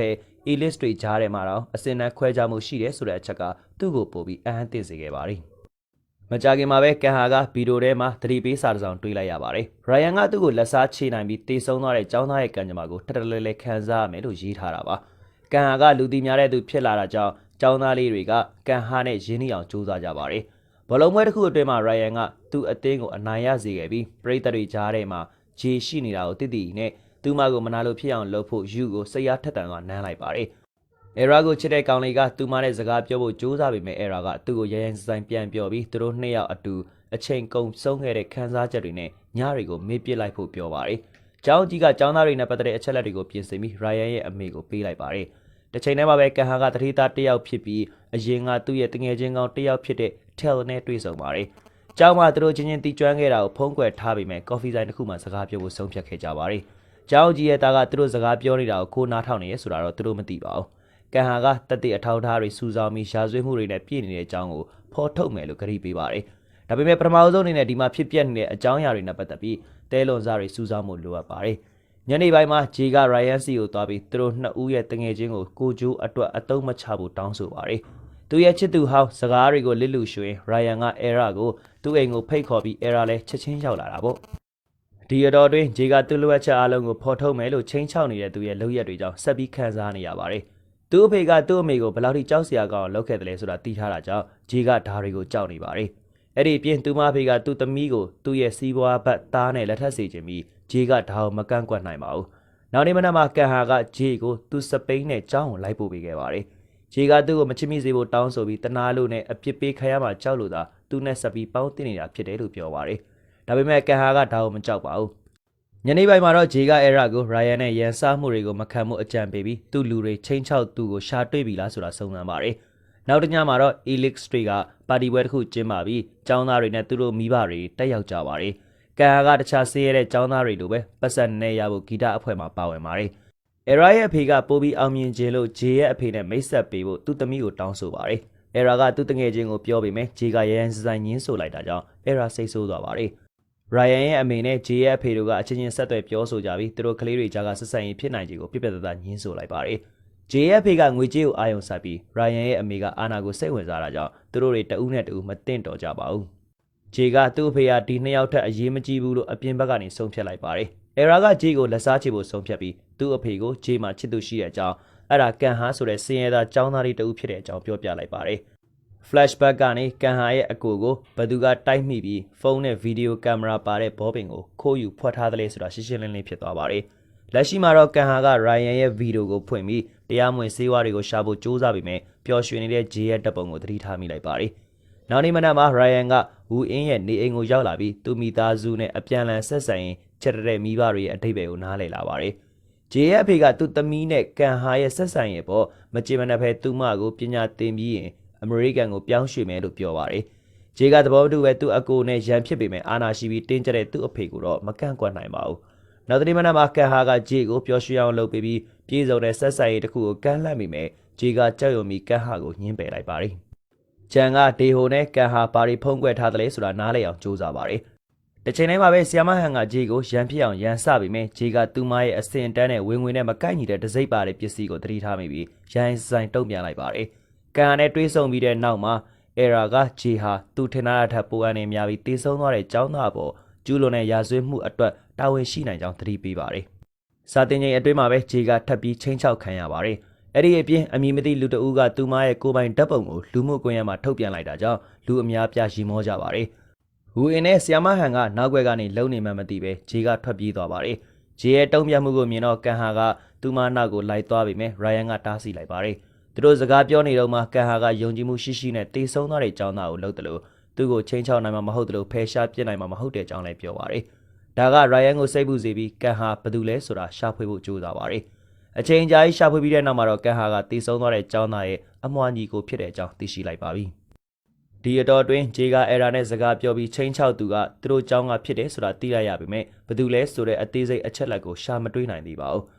Speaker 1: ဘဲ Elise တွေကြားထဲမှာတော့အစင်းနဲ့ခွဲခြားမှုရှိတယ်ဆိုတဲ့အချက်ကသူ့ကိုပို့ပြီးအဟမ်းသိစေခဲ့ပါတယ်။မကြခင်မှာပဲကန်ဟာကဗီဒီယိုထဲမှာသတိပေးစာတစ်စောင်တွေးလိုက်ရပါတယ်။ Ryan ကသူ့ကိုလက်စားချေနိုင်ပြီးတေဆုံးသွားတဲ့ចောင်းသားရဲ့ကံကြမ္မာကိုထပ်တလဲလဲခံစားရမယ်လို့ရေးထားတာပါ။ကန်ဟာကလူတီများတဲ့သူဖြစ်လာတာကြောင့်ចောင်းသားလေးတွေကကန်ဟာနဲ့ရင်းနှီးအောင်ကြိုးစားကြပါတယ်။ဘလုံးပွဲတစ်ခုအတွင်းမှာ Ryan ကသူ့အသင်းကိုအနိုင်ရစေခဲ့ပြီးပရိသတ်တွေကြားထဲမှာဂျေရှိနေတာကိုတည်တည်နဲ့ သူ့မကိုမနာလို့ဖြစ်အောင်လုပ်ဖို့ယူကိုစိတ်အားထက်သန်စွာနမ်းလိုက်ပါတယ်။ Era ကိုချစ်တဲ့ကောင်လေးကသူ့မနဲ့စကားပြောဖို့ကြိုးစားပေမဲ့ Era ကသူ့ကိုရိုင်းရိုင်းစိုင်းပြန်ပြောပြီးသူတို့နှစ်ယောက်အတူအချိန်ကုန်ဆုံးခဲ့တဲ့ခံစားချက်တွေနဲ့ညတွေကိုမေ့ပစ်လိုက်ဖို့ပြောပါတယ်။ကျောင်းကြီးကကျောင်းသားတွေနဲ့ပတ်သက်တဲ့အချက်လက်တွေကိုပြင်ဆင်ပြီး Ryan ရဲ့အမေကိုပေးလိုက်ပါတယ်။တစ်ချိန်တည်းမှာပဲကန်ဟာကတတိသားတစ်ယောက်ဖြစ်ပြီးအရင်ကသူ့ရဲ့တငယ်ချင်းကောင်တစ်ယောက်ဖြစ်တဲ့ Tel နဲ့တွေ့ဆုံပါတယ်။ကျောင်းမှာသူတို့ချင်းချင်းတီးကျွမ်းခဲ့တာကိုဖုံးကွယ်ထားပေမဲ့ကော်ဖီဆိုင်တစ်ခုမှစကားပြောဖို့ဆုံးဖြတ်ခဲ့ကြပါတယ်။ ကျောင်းကြီးရဲ့သားကသူတို့စကားပြောနေတာကိုကိုနားထောင်နေရဆိုတာတော့သူတို့မသိပါဘူး။ကန်ဟာကတက်တဲ့အထောက်အထားတွေစူးစောင်းပြီးရှားဆွေးမှုတွေနဲ့ပြည့်နေတဲ့အကြောင်းကိုဖော်ထုတ်မယ်လို့ကြေပေးပါတယ်။ဒါပေမဲ့ပထမဆုံးအနေနဲ့ဒီမှာဖြစ်ပျက်နေတဲ့အကြောင်းအရာတွေနဲ့ပတ်သက်ပြီးတဲလွန်စားတွေစူးစောင်းမှုလိုအပ်ပါတယ်။ညနေပိုင်းမှာဂျေက Ryan C ကိုသွားပြီးသူတို့နှစ်ဦးရဲ့တငယ်ချင်းကိုကိုကျိုးအတွက်အတုံးမချဖို့တောင်းဆိုပါတယ်။သူရဲ့ချစ်သူဟောင်းစကားတွေကိုလစ်လူရွှင် Ryan က Era ကိုသူ့အိမ်ကိုဖိတ်ခေါ်ပြီး Era လည်းချက်ချင်းရောက်လာတာပေါ့။ ဒီအတော်တွင်ဂျေကသူ့လိုအပ်ချက်အလုံးကိုဖော်ထုတ်မယ်လို့ချိန်ချောက်နေတဲ့သူရဲ့လုပ်ရက်တွေကြောင့်ဆက်ပြီးခံစားနေရပါတယ်။သူ့အဖေကသူ့အမေကိုဘယ်လောက်ထိကြောက်စရာကောင်းအောင်လုပ်ခဲ့တယ်လဲဆိုတာသိထားတာကြောင့်ဂျေကဓားတွေကိုကြောက်နေပါတယ်။အဲ့ဒီပြင်သူမဖေကသူ့သမီးကိုသူ့ရဲ့စီးပွားဘတ်သားနဲ့လက်ထပ်စေခြင်းပြီးဂျေကဓာတ်ကိုမကန့်ကွက်နိုင်ပါဘူး။နောက်နေ့မနက်မှာကန်ဟာကဂျေကိုသူ့စပိန်နဲ့ကြောင်းကိုလိုက်ပို့ပေးခဲ့ပါတယ်။ဂျေကသူ့ကိုမချစ်မိစေဖို့တောင်းဆိုပြီးတနာလို့နဲ့အပြစ်ပေးခံရမှကြောက်လို့သာသူနဲ့ဆက်ပြီးပေါင်းတင်နေတာဖြစ်တယ်လို့ပြောပါတယ်။ ဒါပေမဲ့ကန်ဟာကဓာတ်ကိုမကြောက်ပါဘူး။ညနေပိုင်းမှာတော့ဂျေကအဲရာကိုရိုင်ယန်နဲ့ရန်စားမှုတွေကိုမခံမှုအကြံပေးပြီးသူ့လူတွေချင်းချောက်သူ့ကိုရှာတွေ့ပြီလားဆိုတာစုံစမ်းပါတယ်။နောက်တစ်ညမှာတော့ Elix Street ကပါတီပွဲတစ်ခုကျင်းပပြီးចောင်းသားတွေနဲ့သူတို့မိဘတွေတက်ရောက်ကြပါတယ်။ကန်ဟာကတခြားဆေးရတဲ့ចောင်းသားတွေလိုပဲပတ်စံနဲ့ရဖို့ဂီတအဖွဲ့မှာပါဝင်ပါတယ်။ Era ရဲ့အဖေကပိုးပြီးအောင်မြင်ခြင်းလို့ J ရဲ့အဖေနဲ့မိတ်ဆက်ပေးဖို့သူ့သမီးကိုတောင်းဆိုပါတယ်။ Era ကသူ့တငယ်ချင်းကိုပြောပေမဲ့ J ကရရန်စဆိုင်ညင်းဆိုလိုက်တာကြောင့် Era စိတ်ဆိုးသွားပါတယ်။ Ryan ရဲ့အမေနဲ့ J ရဲ့အဖေတို့ကအချင်းချင်းဆက်သွယ်ပြောဆိုကြပြီးသူတို့ကလေးတွေကြားကဆက်ဆံရေးဖြစ်နိုင်ခြေကိုပြပြတသားညင်းဆိုလိုက်ပါတယ်။ J ရဲ့အဖေကငွေကြေးကိုအာရုံစိုက်ပြီး Ryan ရဲ့အမေကအာနာကိုစိတ်ဝင်စားတာကြောင့်သူတို့တွေတဦးနဲ့တဦးမတင်တော်ကြပါဘူး။ J ကသူ့အဖေကဒီနှစ်ယောက်ထက်အရေးမကြီးဘူးလို့အပြင်ဘက်ကနေဆုံးဖြတ်လိုက်ပါတယ်။ Era က J ကိုလက်စားချေဖို့ဆုံးဖြတ်ပြီးသူ့အဖေကို J မှာချစ်သူရှိတဲ့အကြောင်းအဲ့ဒါကန်ဟာဆိုတဲ့စင်ရသားចောင်းသားလေးတဦးဖြစ်တဲ့အကြောင်းပြောပြလိုက်ပါတယ်။ flashback ကနေကန်ဟာရဲ့အကိုကိုဘသူကတိုက်မိပြီးဖုန်းနဲ့ဗီဒီယိုကင်မရာပါတဲ့ဘောပင်ကိုခိုးယူဖွက်ထားတယ်ဆိုတာရှင်းရှင်းလင်းလင်းဖြစ်သွားပါတယ်။လက်ရှိမှာတော့ကန်ဟာက Ryan ရဲ့ဗီဒီယိုကိုဖွင့်ပြီးတရားမဝင်စေးဝါးတွေကိုရှာဖို့စူးစမ်းပြီးမြဲပျော်ရွှင်နေတဲ့ J ရဲ့တပ်ပုံကိုသတိထားမိလိုက်ပါတယ်။နောက်နေ့မနက်မှာ Ryan ကဝူအင်းရဲ့နေအိမ်ကိုရောက်လာပြီးသူမိသားစုနဲ့အပြန်အလှန်ဆက်ဆံရင်ချက်တဲ့မိဘတွေရဲ့အထိပ္ပယ်ကိုနားလည်လာပါတယ်။ J ရဲ့အဖေကသူ့သမီးနဲ့ကန်ဟာရဲ့ဆက်ဆံရေးပေါ်မကြင်မနှက်ဖဲသူ့မကိုပညာသင်ပြီးရင် အမေရိကန်ကိုပြောင်းရွှေ့မယ်လို့ပြောပါတယ်။ J ကသဘောတူပဲသူ့အကိုနဲ့ရန်ဖြစ်ပေမဲ့အာနာရှိပြီးတင်းကျပ်တဲ့သူ့အဖေကိုတော့မကန့်ကွက်နိုင်ပါဘူး။နောက်တစ်နေ့မနက်မှာကန်ဟာက J ကိုပျော်ရွှင်အောင်လုပ်ပေးပြီးပြည်စုံတဲ့ဆက်ဆံရေးတစ်ခုကိုကန့်လန့်မိမယ်။ J ကကြောက်ရွံ့ပြီးကန်ဟာကိုညှင်းပယ်လိုက်ပါတယ်။ဂျန်ကဒေဟိုနဲ့ကန်ဟာပါရီဖုံးကွယ်ထားတယ်ဆိုတာနားလည်အောင်ကြိုးစားပါတယ်။တစ်ချိန်တည်းမှာပဲဆီယမဟန်ကဂျေကိုရန်ဖြစ်အောင်ရန်စပေမဲ့ဂျေကသူမရဲ့အစင်တန်းနဲ့ဝင်ဝင်နဲ့မကိုက်ညီတဲ့ဒစိမ့်ပါတဲ့ပစ္စည်းကိုသတိထားမိပြီးရန်ဆိုင်တုံ့ပြန်လိုက်ပါတယ် ကန်ဟာနဲ့တွေးဆုံပြီးတဲ့နောက်မှာအရာကဂျေဟာသူထင်ထားတာထက်ပိုအပ်နေများပြီးတေဆုံးသွားတဲ့ចောင်းသားပေါ်ကျူးလွန်တဲ့ရာဇဝတ်မှုအတွက်တာဝန်ရှိနိုင်ကြောင်းသတိပေးပါတယ်။စာတင်ချိန်အတွင်းမှာပဲဂျေကထပ်ပြီးချင်းချောက်ခံရပါတယ်။အဲ့ဒီအပြင်အမည်မသိလူတအူးကသူမရဲ့ကိုယ်ပိုင်ဓာတ်ပုံကိုလူမှုကွန်ရက်မှာထုတ်ပြန်လိုက်တာကြောင့်လူအများပြားရီမောကြပါတယ်။ဟူအင်းနဲ့ဆီယမဟန်ကနောက်ွယ်ကနေလုံနေမှမသိပဲဂျေကထွက်ပြေးသွားပါတယ်။ဂျေရဲ့တုံ့ပြန်မှုကိုမြင်တော့ကန်ဟာကသူမနောက်ကိုလိုက်သွားပြီမဲ့ရိုင်ယန်ကတားဆီးလိုက်ပါတယ်။သူ တို့စကားပြောနေတော့မှကန်ဟာကယုံကြည်မှုရှိရှိနဲ့တေဆုံးသွားတဲ့ចောင်းသားကိုလှုပ်တယ်လို့သူ့ကိုချင်းချောက်နိုင်မှာမဟုတ်တယ်လို့ဖယ်ရှားပြစ်နိုင်မှာမဟုတ်တဲ့ကြောင်းလည်းပြောပါတယ်။ဒါကရိုင်ယန်ကိုစိတ်ပူစေပြီးကန်ဟာဘယ်သူလဲဆိုတာရှာဖွေဖို့ကြိုးစားပါတယ်။အချိန်ကြာကြီးရှာဖွေပြီးတဲ့နောက်မှာတော့ကန်ဟာကတေဆုံးသွားတဲ့ចောင်းသားရဲ့အမွှာညီကိုဖြစ်တဲ့အကြောင်းသိရှိလိုက်ပါပြီ။ဒီအတော်အတွင်းဂျေကအဲရာနဲ့စကားပြောပြီးချင်းချောက်သူကသူတို့ចောင်းကဖြစ်တယ်ဆိုတာသိရရပေမဲ့ဘယ်သူလဲဆိုတဲ့အသေးစိတ်အချက်လက်ကိုရှာမတွေးနိုင်သေးပါဘူး။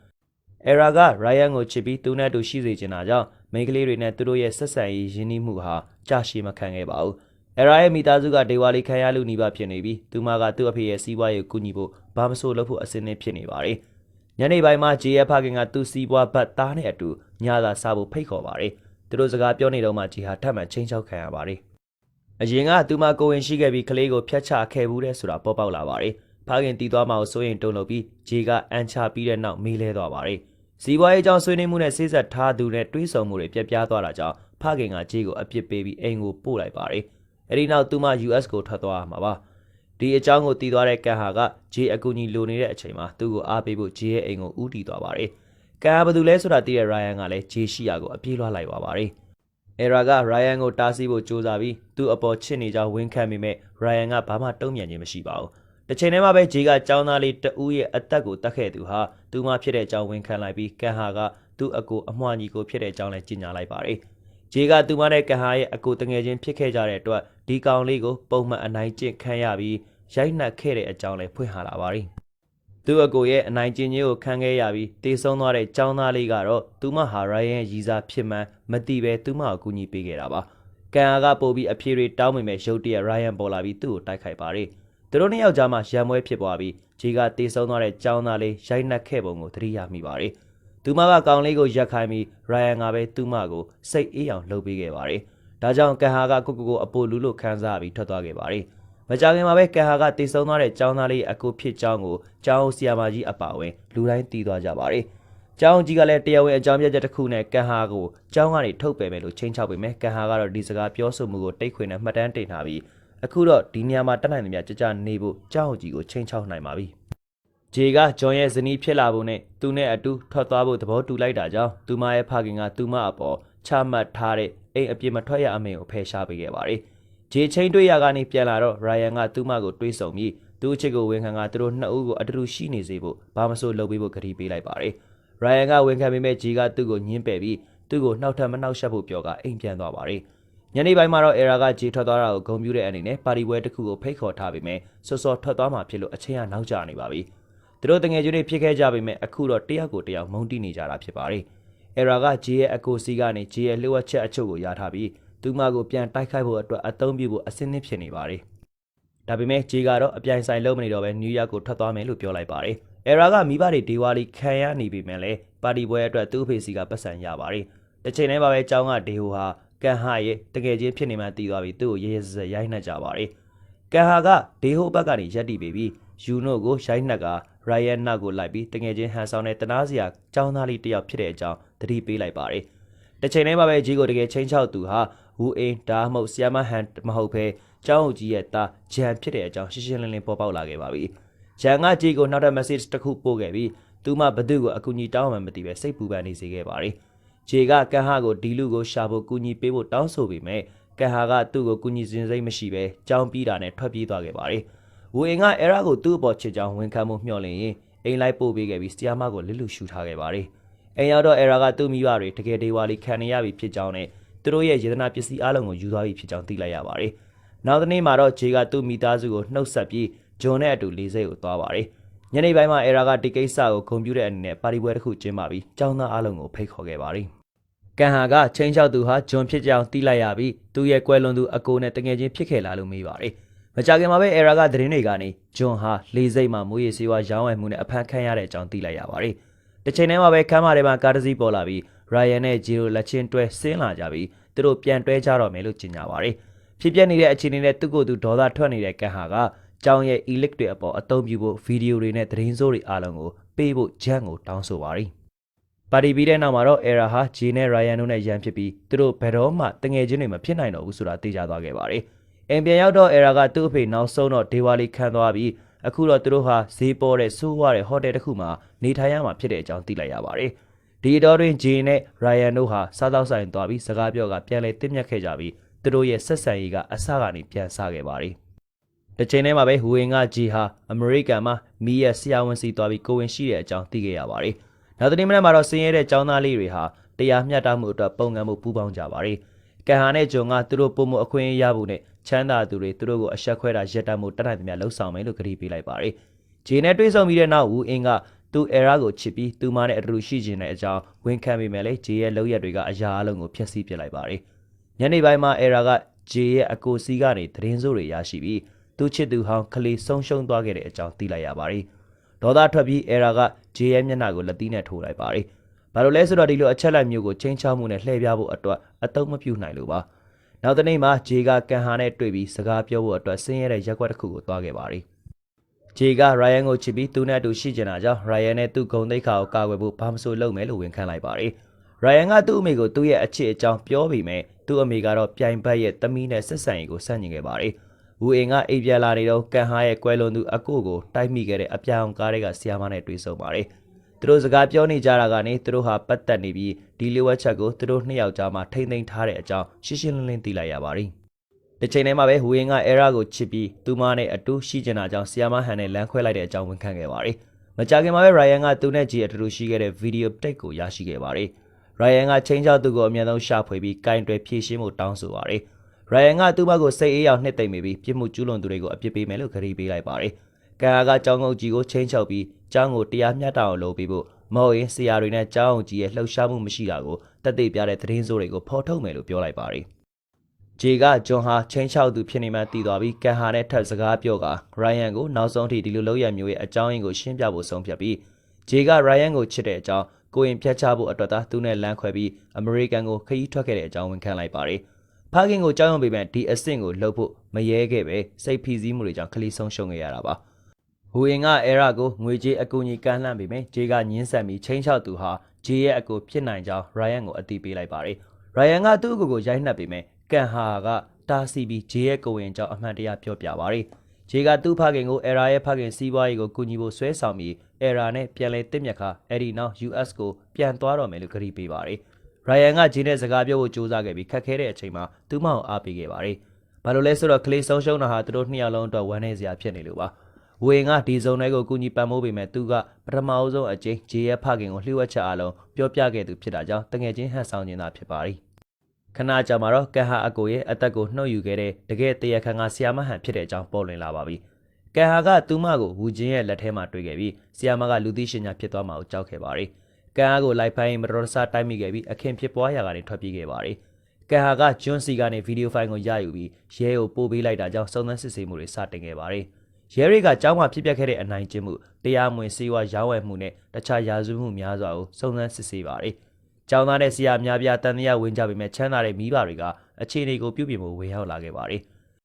Speaker 1: အဲရာကရိုင်ယန်ကိုချစ်ပြီးသူနဲ့အတူရှိစေချင်တာကြောင့်မိန်းကလေးတွေနဲ့သူတို့ရဲ့ဆက်ဆံရေးရင်းနှီးမှုဟာကြာရှည်မခံခဲ့ပါဘူး။အဲရာရဲ့မိသားစုကဒေဝါလီခံရလူနီးပါးဖြစ်နေပြီးသူမကသူ့အဖေရဲ့စီးပွားရေးကိုကူညီဖို့ဘာမဆိုလုပ်ဖို့အစင်းနဲ့ဖြစ်နေပါတယ်။ညနေပိုင်းမှာဂျေရဲ့ဖခင်ကသူ့စီးပွားဘတ်သားနဲ့အတူညသာစားဖို့ဖိတ်ခေါ်ပါတယ်။သူတို့စကားပြောနေတော့မှဂျေဟာထပ်မံချင်းချောက်ခံရပါတယ်။အရင်ကသူမကိုဝင်ရှိခဲ့ပြီးကလေးကိုဖျက်ချခဲ့ဘူးတဲ့ဆိုတာပေါ်ပေါက်လာပါတယ်။ဖခင်တီးသွားမှကိုစိုးရင်တုံလို့ပြီးဂျေကအန်ချပြီးတဲ့နောက်မေးလဲသွားပါတယ်။ စီးပွားရေးကြောင့်ဆွေးနွေးမှုနဲ့ဆေးဆက်ထားသူနဲ့တွေးဆုံမှုတွေပြက်ပြားသွားတာကြောင့်ဖခင်ကဂျေကိုအပြစ်ပေးပြီးအိမ်ကိုပို့လိုက်ပါတယ်။အဲဒီနောက်သူမ US ကိုထွက်သွားရမှာပါ။ဒီအကြောင်းကိုတီးသွားတဲ့ကန်ဟာကဂျေအကူကြီးလိုနေတဲ့အချိန်မှာသူ့ကိုအားပေးဖို့ဂျေရဲ့အိမ်ကိုဦးတည်သွားပါတယ်။ကန်ဟာဘာလို့လဲဆိုတာသိတဲ့ရိုင်ယန်ကလည်းဂျေရှိရာကိုအပြေးလွှားလိုက်ပါပါတယ်။အဲရာကရိုင်ယန်ကိုတားဆီးဖို့ကြိုးစားပြီးသူ့အပေါ်ချစ်နေကြောင်းဝန်ခံမိမဲ့ရိုင်ယန်ကဘာမှတုံ့ပြန်ခြင်းမရှိပါဘူး။ တစ်ချိန်တည်းမှာပဲဂျေကចောင်းသားလေးတဦးရဲ့အသက်ကိုတတ်ခဲ့သူဟာသူမဖြစ်တဲ့အကြောင်းဝန်ခံလိုက်ပြီးကန်ဟာကသူ့အကိုအမွှာညီကိုဖြစ်တဲ့အကြောင်းလည်းကြေညာလိုက်ပါတယ်။ဂျေကသူမနဲ့ကန်ဟာရဲ့အကိုတငယ်ချင်းဖြစ်ခဲ့ကြတဲ့အတွက်ဒီကောင်လေးကိုပုံမှန်အနိုင်ကျင့်ခံရပြီးရိုက်နှက်ခဲ့တဲ့အကြောင်းလည်းဖွင့်ဟလာပါတယ်။သူ့အကိုရဲ့အနိုင်ကျင့်ခြင်းကိုခံခဲ့ရပြီးတေဆုံးသွားတဲ့ចောင်းသားလေးကတော့သူမဟာရိုင်ယန်ရဲ့ရည်စားဖြစ်မှန်းမသိပဲသူမကိုကူညီပေးခဲ့တာပါ။ကန်အာကပို့ပြီးအဖြေတွေတောင်းမိမဲ့ရုတ်တရက်ရိုင်ယန်ပေါ်လာပြီးသူ့ကိုတိုက်ခိုက်ပါတယ်။ သူတို့နှစ်ယောက်ကြားမှာရံပွဲဖြစ်ပွားပြီးဂျေကတေဆုံးသွားတဲ့ចောင်းသားလေးရိုက်နှက်ခဲ့ပုံကိုသတိရမိပါတယ်။သူမကကောင်လေးကိုရက်ခိုင်းပြီးရိုင်ယန်ကပဲသူမကိုစိတ်အေးအောင်လှုပ်ပေးခဲ့ပါတယ်။ဒါကြောင့်ကန်ဟာကကိုကိုကိုအပိုလူလို့ခံစားပြီးထွက်သွားခဲ့ပါတယ်။မကြခင်မှာပဲကန်ဟာကတည်ဆုံသွားတဲ့ចောင်းသားလေးအကူဖြစ်ကြောင်းကိုကျောင်းဆီယာမာကြီးအပါအဝင်လူတိုင်းသိသွားကြပါတယ်။ကျောင်းကြီးကလည်းတရားဝင်အကြောင်းပြချက်တစ်ခုနဲ့ကန်ဟာကိုကျောင်းကနေထုတ်ပယ်မယ်လို့ချိန်ချောက်ပေမဲ့ကန်ဟာကတော့ဒီစကားပြောဆိုမှုကိုတိတ်ခွေနဲ့မှတ်တမ်းတင်ထားပြီး အခုတော့ဒီနေရာမှာတက်နိုင်သမျှကြကြနေဖို့ကျောင်းကြီးကိုချိန်ချောက်နိုင်ပါပြီ။ဂျေကဂျွန်ရဲ့ဇနီးဖြစ်လာဖို့နဲ့သူနဲ့အတူထွက်သွားဖို့သဘောတူလိုက်တာကြောင့်သူမရဲ့ဖခင်ကသူမအပေါ်ချမှတ်ထားတဲ့အိမ်အပြစ်မထွက်ရအမိန့်ကိုဖယ်ရှားပေးခဲ့ပါတယ်။ဂျေချင်းတွေ့ရကနေပြန်လာတော့ရိုင်ယန်ကသူမကိုတွေးဆုံပြီးသူ့အချစ်ကိုဝန်ခံကသူတို့နှစ်ဦးကိုအတူတူရှိနေစေဖို့ဘာမဆိုလုပ်ပေးဖို့ကတိပေးလိုက်ပါတယ်။ရိုင်ယန်ကဝန်ခံပေမဲ့ဂျေကသူ့ကိုညှင်းပယ်ပြီးသူ့ကိုနှောက်ထပ်မနှောက်ယှက်ဖို့ပြောကအိမ်ပြန်သွားပါတယ်။ ညနေပိုင်းမှာတော့အဲရာကဂျေထွက်သွားတာကိုဂုဏ်ပြုတဲ့အနေနဲ့ပါတီပွဲတစ်ခုကိုဖိတ်ခေါ်ထားပေမဲ့စောစောထွက်သွားမှဖြစ်လို့အချိန်ကနောက်ကျနေပါပြီ။သူတို့တငယ်ချင်းတွေဖြစ်ခဲ့ကြပေမဲ့အခုတော့တယောက်ကိုတယောက်မုန်းတိနေကြတာဖြစ်ပါတယ်။အဲရာကဂျေရဲ့အကိုစီကနေဂျေရဲ့လျှို့ဝှက်ချက်အချို့ကိုရထားပြီးသူမကိုပြန်တိုက်ခိုက်ဖို့အတွက်အသုံးပြုဖို့အစင်းသင်းဖြစ်နေပါတယ်။ဒါပေမဲ့ဂျေကတော့အပြိုင်ဆိုင်လုံးမနေတော့ပဲနယူးယောက်ကိုထွက်သွားမယ်လို့ပြောလိုက်ပါတယ်။အဲရာကမိဘတွေဒေဝါလီခံရနေပြီမဲ့လည်းပါတီပွဲအတွက်သူ့အဖေစီကပတ်စံရပါတယ်။တစ်ချိန်တည်းမှာပဲကျောင်းကဒေဟိုဟာ ကန်ဟာရဲ့တကယ်ချင်းဖြစ်နေမှတည်သွားပြီးသူ့ကိုရဲရဲစက်စက်ရိုက်နှက်ကြပါတယ်။ကန်ဟာကဒေဟိုဘက်ကနေရက်တီပေပြီးယူနိုကိုရိုက်နှက်ကရိုင်ယန်နောက်ကိုလိုက်ပြီးတငယ်ချင်းဟန်ဆောင်တဲ့တနာစရာចောင်းသားလေးတစ်ယောက်ဖြစ်တဲ့အကြောင်းသတိပေးလိုက်ပါတယ်။တစ်ချိန်တည်းမှာပဲဂျီကိုတကယ်ချင်းချောက်သူဟာဝူအင်းဒါမှမဟုတ်ဆီယာမဟန်မဟုတ်ဘဲကျောင်းအုပ်ကြီးရဲ့သားဂျန်ဖြစ်တဲ့အကြောင်းရှင်းရှင်းလင်းလင်းပေါ်ပေါက်လာခဲ့ပါပြီ။ဂျန်ကဂျီကိုနောက်ထပ် message တစ်ခုပို့ခဲ့ပြီးသူမှဘသူ့ကိုအကူအညီတောင်းမှမသိပဲစိတ်ပူပန်နေစေခဲ့ပါတယ်။ ဂျေကကန်ဟာကိုဒီလူကိုရှာဖို့ကူညီပေးဖို့တောင်းဆိုပေမဲ့ကန်ဟာကသူ့ကိုကူညီစဉ်စိတ်မရှိပဲကြောင်းပြီးတာနဲ့ထွက်ပြေးသွားခဲ့ပါတယ်။ဝူအင်ကအဲရာကိုသူ့အပေါ်ချစ်ကြောင်းဝန်ခံမှုမျှော်လင့်ရင်အိမ်လိုက်ပို့ပေးခဲ့ပြီးဆီယာမကိုလစ်လူရှူထားခဲ့ပါတယ်။အိမ်ရောက်တော့အဲရာကသူ့မိဘတွေတကယ်ဒေဝါလီခံနေရပြီဖြစ်ကြောင်းနဲ့သူတို့ရဲ့ယေဒနာပစ္စည်းအလုံးကိုယူသွားပြီဖြစ်ကြောင်းသိလိုက်ရပါတယ်။နောက်တစ်နေ့မှာတော့ဂျေကသူ့မိသားစုကိုနှုတ်ဆက်ပြီးဂျွန်နဲ့အတူလေးစိတ်ကိုသွားပါတယ်။ ညနေပိုင်းမှာအဲရာကဒီကိစ္စကိုဂုဏ်ပြုတဲ့အနေနဲ့ပါတီပွဲတစ်ခုကျင်းပပြီးចောင်းသားအလုံးကိုဖိတ်ခေါ်ခဲ့ပါတယ်။ကန်ဟာကချင်းချောက်သူဟာဂျွန်ဖြစ်ကြောင်းသိလိုက်ရပြီးသူ့ရဲ့ကွယ်လွန်သူအကိုနဲ့တငယ်ချင်းဖြစ်ခဲ့လာလို့မေးပါတယ်။မကြခင်မှာပဲအဲရာကသတင်းတွေကနေဂျွန်ဟာလေးစိတ်မှာမူရည်စေဝါရောင်းဝယ်မှုနဲ့အဖမ်းခံရတဲ့အကြောင်းသိလိုက်ရပါတယ်။တစ်ချိန်တည်းမှာပဲခမ်းမထဲမှာကားတစ်စီးပေါ်လာပြီးရိုင်ယန်နဲ့ဂျီရိုလက်ချင်းတွဲဆင်းလာကြပြီးသူတို့ပြန်တွဲကြတော့မယ်လို့ကြေညာပါတယ်ဖြစ်ပျက်နေတဲ့အခြေအနေနဲ့သူ့ကိုယ်သူဒေါသထွက်နေတဲ့ကန်ဟာက ကျောင်းရဲ့ elite တွေအပေါ်အသုံးပြုဖို့ဗီဒီယိုတွေနဲ့သတင်းစိုးတွေအားလုံးကိုပေးဖို့ဂျန်ကိုတောင်းဆိုပါတယ်ပါတီပြီးတဲ့နောက်မှာတော့ Era ဟာ J နဲ့ Ryan တို့နဲ့ရန်ဖြစ်ပြီးသူတို့ဘယ်တော့မှတငယ်ချင်းတွေမဖြစ်နိုင်တော့ဘူးဆိုတာသိကြသွားခဲ့ပါတယ်အိမ်ပြန်ရောက်တော့ Era ကသူ့အဖေနောက်ဆုံးတော့ဒေဝါလီခံသွားပြီးအခုတော့သူတို့ဟာဈေးပေါ်တဲ့စိုးဝါတဲ့ဟိုတယ်တစ်ခုမှာနေထိုင်ရမှာဖြစ်တဲ့အကြောင်းသိလိုက်ရပါတယ်။ဒီတော့တွင် Jane နဲ့ Ryan တို့ဟာစားတော့ဆိုင်သွားပြီးစကားပြောကပြန်လဲတင့်မြတ်ခဲ့ကြပြီးသူတို့ရဲ့ဆက်ဆံရေးကအစကနေပြန်ဆခဲ့ပါတယ်။ တစ်ချိန်တည်းမှာပဲဟူဝင်က J ဟာအမေရိကန်မှာမီးရဲ့ဆရာဝန်စီသွားပြီးကိုဝင်ရှိတဲ့အကြောင်းသိခဲ့ရပါတယ်။နောက်တစ်နေ့မနက်မှာတော့ဆင်းရဲတဲ့ចောင်းသားလေးတွေဟာတရားမျှတမှုအတွက်ပုံကံမှုပူးပေါင်းကြပါတယ်။ကန်ဟာနဲ့ဂျွန်ကသူတို့ပုံမှုအခွင့်အရေးရဖို့နဲ့ချမ်းသာသူတွေသူတို့ကိုအဆက်ခွဲတာရက်တမှုတတ်နိုင်သမျှလှုပ်ဆောင်မယ်လို့ကြေညာပေးလိုက်ပါတယ်။ဂျေနဲ့တွေးဆုံပြီးတဲ့နောက်ဦးအင်းကသူအဲရာကိုချစ်ပြီးသူမနဲ့အတူတူရှိကျင်တဲ့အကြောင်းဝန်ခံပေမဲ့လည်းဂျေရဲ့လောက်ရက်တွေကအရာအလုံးကိုဖျက်ဆီးပစ်လိုက်ပါတယ်။ညနေပိုင်းမှာအဲရာကဂျေရဲ့အကိုစီကနေသတင်းစိုးတွေရရှိပြီး သူချစ်သူဟောင်းကလေးဆုံးရှုံးသွားခဲ့တဲ့အကြောင်းသိလိုက်ရပါတယ်။ဒေါသထွက်ပြီးအဲရာကဂျေရဲ့မျက်နှာကိုလက်သီးနဲ့ထိုးလိုက်ပါတယ်။ဘာလို့လဲဆိုတော့ဒီလိုအချက်လက်မျိုးကိုချင်းချောက်မှုနဲ့လှည့်ပြဖို့အတွက်အတုံးမပြုနိုင်လို့ပါ။နောက်တစ်နေ့မှာဂျေကကန်ဟာနဲ့တွေ့ပြီးစကားပြောဖို့အတွက်ဆင်းရဲတဲ့ရက်ွက်တစ်ခုကိုသွားခဲ့ပါတယ်။ဂျေကရိုင်ယန်ကိုချစ်ပြီးသူနဲ့အတူရှိကျင်တာကြောင့်ရိုင်ယန်နဲ့သူ့ဂုံသိက္ခာကိုကာကွယ်ဖို့ဘာမဆိုလုပ်မယ်လို့ဝန်ခံလိုက်ပါတယ်။ရိုင်ယန်ကသူ့အမေကိုသူ့ရဲ့အချစ်အကြောင်းပြောပြီးမြဲသူ့အမေကတော့ပြိုင်ဘက်ရဲ့သမီးနဲ့ဆက်ဆံရေးကိုဆန့်ကျင်ခဲ့ပါတယ်။ ဝူအင်ကအိပ်ပြလာနေတော့ကန်ဟာရဲ့ကွဲလွန်သူအကိုကိုတိုက်မိခဲ့တဲ့အပြောင်ကားတွေကဆီယာမနဲ့တွေ့ဆုံပါတယ်။သူတို့စကားပြောနေကြတာကနေသူတို့ဟာပတ်သက်နေပြီးဒီလိုဝက်ချက်ကိုသူတို့နှစ်ယောက်ကြားမှာထိမ့်သိမ်းထားတဲ့အကြောင်းရှင်းရှင်းလင်းလင်းသိလိုက်ရပါတယ်။တစ်ချိန်တည်းမှာပဲဝင်းကအဲရာကိုချစ်ပြီးသူမနဲ့အတူရှိကျင်တာကြောင့်ဆီယာမဟန်နဲ့လမ်းခွဲလိုက်တဲ့အကြောင်းဝန်ခံခဲ့ပါတယ်။မကြခင်မှာပဲရိုင်ယန်ကသူနဲ့ဂျီအတူတူရှိခဲ့တဲ့ဗီဒီယိုတိတ်ကိုရရှိခဲ့ပါတယ်။ရိုင်ယန်ကချင်းချောက်သူကိုအမြန်ဆုံးရှာဖွေပြီးကင်တွယ်ဖြည့်ရှင်းဖို့တောင်းဆိုပါတယ်။ ရိုင်ယန်ကသူ့ဘက်ကိုစိတ်အေးအောင်နှစ်သိမ့်မိပြီးပြစ်မှုကျူးလွန်သူတွေကိုအပြစ်ပေးမယ်လို့ခရီးပေးလိုက်ပါတယ်။ကန်ဟာကကြောင်းကုန်းကြီးကိုချင်းချောက်ပြီးကျောင်းကိုတရားမျှတအောင်လုပ်ပြီးဖို့မဟုတ်ရင်ဆရာတွေနဲ့ကျောင်းအောင်ကြီးရဲ့လှုပ်ရှားမှုမရှိတာကိုတက်သိပြတဲ့သတင်းစိုးတွေကိုဖော်ထုတ်မယ်လို့ပြောလိုက်ပါတယ်။ဂျေကဂျွန်ဟာချင်းချောက်သူဖြစ်နေမှတည်သွားပြီးကန်ဟာနဲ့ထပ်စကားပြောကရိုင်ယန်ကိုနောက်ဆုံးထိဒီလိုလုပ်ရမျိုးရဲ့အကြောင်းရင်းကိုရှင်းပြဖို့ဆုံးဖြတ်ပြီးဂျေကရိုင်ယန်ကိုချစ်တဲ့အကြောင်းကိုရင်ဖြတ်ချဖို့အတွက်သာသူနဲ့လမ်းခွဲပြီးအမေရိကန်ကိုခရီးထွက်ခဲ့တဲ့အကြောင်းဝန်ခံလိုက်ပါတယ်။ ဖခင်ကိုကြောက်ရွံ့ပေမဲ့ဒီအဆင့်ကိုလှုပ်ဖို့မရဲခဲ့ပဲစိတ်ဖိစီးမှုတွေကြောင့်ခလီဆုံးရှုံးခဲ့ရတာပါ။ဟူအင်ကအဲရာကိုငွေကြေးအကူအညီကမ်းလှမ်းပေမဲ့ဂျေကညင်းဆက်ပြီးချင်းချောက်သူဟာဂျေရဲ့အကူဖြစ်နိုင်ကြောင်းရိုင်ယန်ကိုအတိပေးလိုက်ပါတယ်။ရိုင်ယန်ကသူ့အကူကိုရိုက်နှက်ပေမဲ့ကန်ဟာကတားဆီးပြီးဂျေရဲ့ကိုဝင်ကြောင်းအမှန်တရားပြောပြပါတယ်။ဂျေကသူ့ဖခင်ကိုအဲရာရဲ့ဖခင်စီးပွားရေးကိုကူညီဖို့ဆွဲဆောင်ပြီးအဲရာနဲ့ပြန်လဲတင့်မြက်ခါအဲ့ဒီနောက် US ကိုပြန်သွားတော့မယ်လို့ကြေညာပေးပါတယ်။ ရိုင်ယန်ကဂျေနဲ့စကားပြောဖို့ကြိုးစားခဲ့ပြီးခက်ခဲတဲ့အချိန်မှာသူ့မောင်အားပေးခဲ့ပါတယ်။ဘာလို့လဲဆိုတော့ကလေးဆုံးရှုံးတာဟာသူတို့နှစ်ယောက်လုံးအတွက်ဝမ်းနည်းစရာဖြစ်နေလို့ပါ။ဝေငါဒီဇုံတွေကိုကူညီပံ့ပိုးပေမဲ့သူကပထမအဆုံးအကျိန်းဂျေရဲ့ဖခင်ကိုလှို့ဝှက်ချက်အားလုံးပြောပြခဲ့သူဖြစ်တာကြောင့်တငယ်ချင်းဟန်ဆောင်နေတာဖြစ်ပါသည်ခဏကြာမှာတော့ကန်ဟာအကိုရဲ့အသက်ကိုနှုတ်ယူခဲ့တဲ့တကယ်တရခန်ကဆီယာမဟန်ဖြစ်တဲ့အကြောင်းပေါ်လွင်လာပါပြီကန်ဟာကသူမကိုဝူချင်းရဲ့လက်ထဲမှာတွေ့ခဲ့ပြီးဆီယာမကလူသိရှင်ညာဖြစ်သွားမှာကိုကြောက်ခဲ့ပါတယ် ကန်ဟာကိုလိုက်ဖိုင်းမတော်တဆတိုက်မိခဲ့ပြီးအခင်းဖြစ်ပွားရာကနေထွက်ပြေးခဲ့ပါတယ်ကန်ဟာကဂျွန်စီကနေဗီဒီယိုဖိုင်ကိုရယူပြီးရဲကိုပို့ပေးလိုက်တာကြောင့်စုံစမ်းစစ်ဆေးမှုတွေစတင်ခဲ့ပါတယ်။ရဲရီကကြောင်းမှာဖြစ်ပျက်ခဲ့တဲ့အနိုင်ကျင့်မှုတရားမဝင်စေဝါရောင်းဝယ်မှုနဲ့တခြားရာဇဝမှုများစွာကိုစုံစမ်းစစ်ဆေးပါတယ်။ကြောင်းသားတဲ့ဆရာများပြားတန်တရားဝင်ကြပေမဲ့ချမ်းသာတဲ့မိဘတွေကအခြေအနေကိုပြုပြင်ဖို့ဝင်ရောက်လာခဲ့ပါတယ်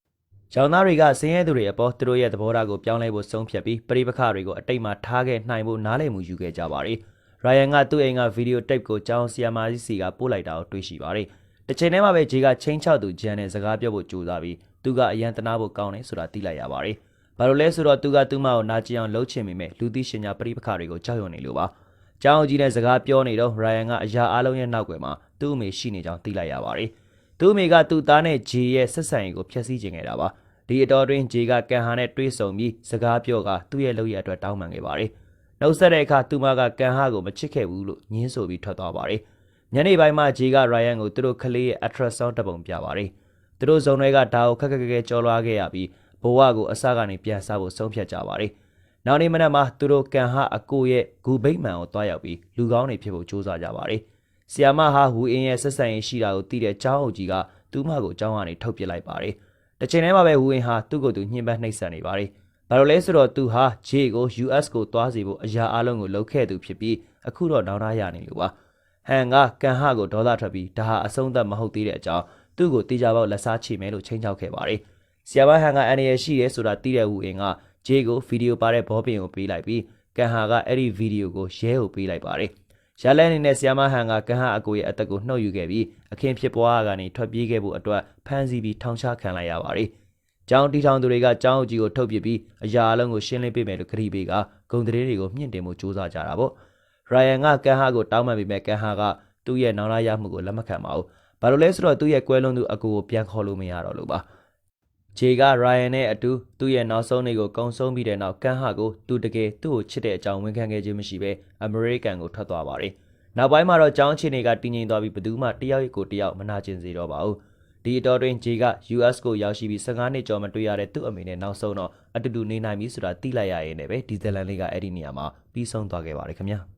Speaker 1: ။ကျောင်းသားတွေကဆင်းရဲသူတွေအပေါ်သူတို့ရဲ့သဘောထားကိုပြောင်းလဲဖို့ဆုံးဖြတ်ပြီးပြိပခတွေကိုအတိတ်မှာထားခဲ့နိုင်ဖို့နားလည်မှုယူခဲ့ကြပါတယ်။ ရိုင်ယန်ကသူ့အိမ်ကဗီဒီယိုတိတ်ကိုကျောင်းဆီယာမာကြီးစီကပို့လိုက်တာကိုတွေ့ရှိပါတယ်။တစ်ချိန်တည်းမှာပဲဂျေကချင်းချောက်သူဂျန်နဲ့စကားပြောဖို့ကြိုးစားပြီးသူကအရန်တနာဖို့ကောင်းတယ်ဆိုတာသိလိုက်ရပါတယ်။ဘာလို့လဲဆိုတော့သူကသူ့မကိုနာကျင်အောင်လှုပ်ချင်မိမဲ့လူသိရှင်ညာပြိပခါတွေကိုကြောက်ရွံ့နေလို့ပါ။ကျောင်းကြီးနဲ့စကားပြောနေတော့ရိုင်ယန်ကအရာအလုံးရဲ့နောက်ွယ်မှာသူ့အမေရှိနေကြောင်းသိလိုက်ရပါတယ်။သူ့အမေကသူ့သားနဲ့ဂျေရဲ့ဆက်ဆံရေးကိုဖျက်ဆီးခြင်းခဲ့တာပါ။ဒီအတော်တွင်ဂျေကကန်ဟာနဲ့တွေးဆုံပြီးစကားပြောကသူ့ရဲ့လုပ်ရအတွက်တောင်းပန်ခဲ့ပါတယ်။ နှုတ်ဆက်တဲ့အခါသူမကကန်ဟာကိုမချစ်ခဲ့ဘူးလို့ညင်းဆိုပြီးထွက်သွားပါတယ်။ညနေပိုင်းမှာဂျေကရိုင်ယန်ကိုသူတို့ကလေးရဲ့ ultrasound တပုံပြပါတယ်။သူတို့ဇုံတွေကဒါကိုခက်ခက်ခဲခဲကြော်လွားခဲ့ရပြီးဘဝကိုအစကနေပြန်စားဖို့ဆုံးဖြတ်ကြပါတယ်။နောက်နေ့မနက်မှာသူတို့ကန်ဟာအကိုရဲ့ဂူဘိတ်မှန်ကိုတွားရောက်ပြီးလူကောင်းတွေဖြစ်ဖို့ကြိုးစားကြပါတယ်။ဆီယာမဟာဟူအင်းရဲ့ဆက်ဆံရေးရှိတာကိုသိတဲ့ကျောင်းအုပ်ကြီးကသူ့မကိုကျောင်းကနေထုတ်ပစ်လိုက်ပါတယ်။တစ်ချိန်တည်းမှာပဲဟူအင်းဟာသူ့ကိုယ်သူညှဉ်းပန်းနှိပ်စက်နေပါတယ်။ ဘာလို့လဲဆိုတော့သူဟာ J ကို US ကိုတွားစီဖို့အရာအလုံးကိုလုပ်ခဲ့သူဖြစ်ပြီးအခုတော့နောက်သားရနေလို့ပါ။ဟန်ကကန်ဟကိုဒေါသထွက်ပြီးဒါဟာအဆုံးသတ်မဟုတ်သေးတဲ့အကြောင်းသူ့ကိုတေချာပေါက်လက်စားချေမယ်လို့ချိန်ချောက်ခဲ့ပါတယ်။ဆီယာမဟန်ကအန်ရယ်ရှိရဲဆိုတာသိတဲ့ဝူအင်ကဂျေကိုဗီဒီယိုပါတဲ့ဘောပင်ကိုပေးလိုက်ပြီးကန်ဟာကအဲ့ဒီဗီဒီယိုကိုရဲကိုပေးလိုက်ပါတယ်။ရလဲအနေနဲ့ဆီယာမဟန်ကကန်ဟာအကိုရဲ့အသက်ကိုနှုတ်ယူခဲ့ပြီးအခင်းဖြစ်ပွားကနေထွက်ပြေးခဲ့ဖို့အတွက်ဖမ်းဆီးပြီးထောင်ချခံလိုက်ရပါတယ်။ ကျောင်းတီထောင်သူတွေကကျောင်းအကြီးကိုထုတ်ပစ်ပြီးအရာအလုံးကိုရှင်းလင်းပေးမယ်လို့ခရီးပေးကဂုံသတင်းတွေကိုမြင့်တင်မှုစူးစမ်းကြတာပေါ့။ရိုင်ယန်ကကန်ဟာကိုတောင်းပန်ပြီးမဲ့ကန်ဟာကသူ့ရဲ့နောင်လာရမှုကိုလက်မခံပါဘူး။ဘာလို့လဲဆိုတော့သူ့ရဲ့ကွဲလွန်သူအကူကိုပြန်ခေါ်လို့မရတော့လို့ပါ။ဂျေကရိုင်ယန်နဲ့အတူသူ့ရဲ့နောက်ဆုံးနေ့ကိုကုံဆုံးပြီးတဲ့နောက်ကန်ဟာကိုသူတကယ်သူ့ကိုချစ်တဲ့အကြောင်းဝန်ခံခဲ့ခြင်းမရှိဘဲအမေရိကန်ကိုထွက်သွားပါတယ်။နောက်ပိုင်းမှာတော့ကျောင်းအခြေအနေကတည်ငြိမ်သွားပြီးဘယ်သူမှတယောက်ကိုတယောက်မနာကျင်စေတော့ပါဘူး။ ဒီအတော်တွင်ဂျေက US ကိုရောက်ရှိပြီး15နှစ်ကျော်မတွေ့ရတဲ့သူ့အမေနဲ့နောက်ဆုံးတော့အတူတူနေနိုင်ပြီဆိုတာသိလိုက်ရရင်လည်းပဲဒီဇလန်လေးကအဲ့ဒီနေရာမှာပြီးဆုံးသွားခဲ့ပါတယ်ခင်ဗျာ။